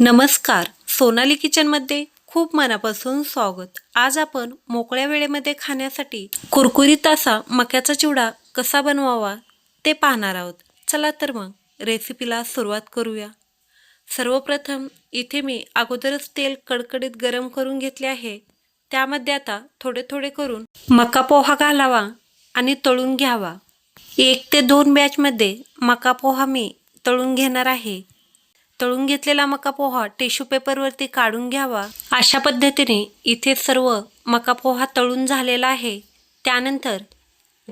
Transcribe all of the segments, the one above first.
नमस्कार. सोनाली किचनमध्ये खूप मनापासून स्वागत. आज आपण मोकळ्या वेळेमध्ये खाण्यासाठी कुरकुरीत असा मक्याचा चिवडा कसा बनवावा ते पाहणार आहोत. चला तर मग रेसिपीला सुरुवात करूया. सर्वप्रथम इथे मी अगोदरच तेल कडकडीत गरम करून घेतले आहे. त्यामध्ये आता थोडे थोडे करून मका पोहा घालावा आणि तळून घ्यावा. एक ते दोन बॅचमध्ये मका पोहा मी तळून घेणार आहे. तळून घेतलेला मका पोहा टिश्यू पेपरवरती काढून घ्यावा. अशा पद्धतीने इथे सर्व मका पोहा तळून झालेला आहे. त्यानंतर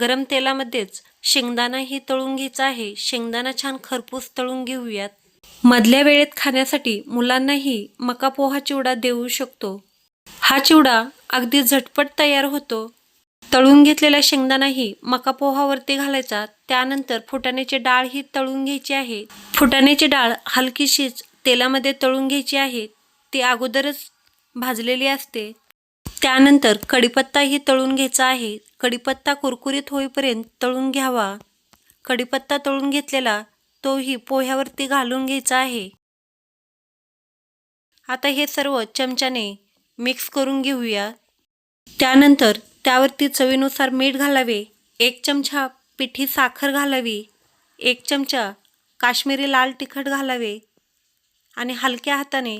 गरम तेलामध्येच शेंगदाणाही तळून घ्यायचा आहे. शेंगदाणा छान खरपूस तळून घेऊयात. मधल्या वेळेत खाण्यासाठी मुलांनाही मका पोहा चिवडा देऊ शकतो. हा चिवडा अगदी झटपट तयार होतो. तळून घेतलेला शेंगदाणाही मका पोहावरती घालायचा. त्यानंतर फुटाण्याची डाळ ही तळून घ्यायची आहे. फुटाण्याची डाळ हलकीशीच तेलामध्ये तळून घ्यायची आहे. ती अगोदरच भाजलेली असते. त्यानंतर कढीपत्ताही तळून घ्यायचा आहे. कढीपत्ता कुरकुरीत होईपर्यंत तळून घ्यावा. कढीपत्ता तळून घेतलेला तोही पोह्यावरती घालून घ्यायचा आहे. आता हे सर्व चमच्याने मिक्स करून घेऊया. त्यानंतर त्यावरती चवीनुसार मीठ घालावे. एक चमचा पिठी साखर घालावी. एक चमचा काश्मीरी लाल तिखट घालावे. आणि हलक्या हाताने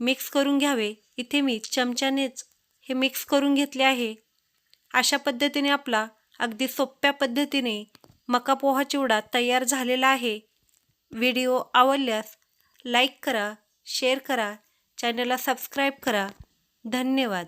मिक्स करून घ्यावे. इथे मी चमच्यानेच हे मिक्स करून घेतले आहे. अशा पद्धतीने आपला अगदी सोप्या पद्धतीने मका पोहा चिवडा तयार झालेला आहे. व्हिडिओ आवडल्यास लाईक करा शेअर करा चॅनलला सबस्क्राईब करा. धन्यवाद.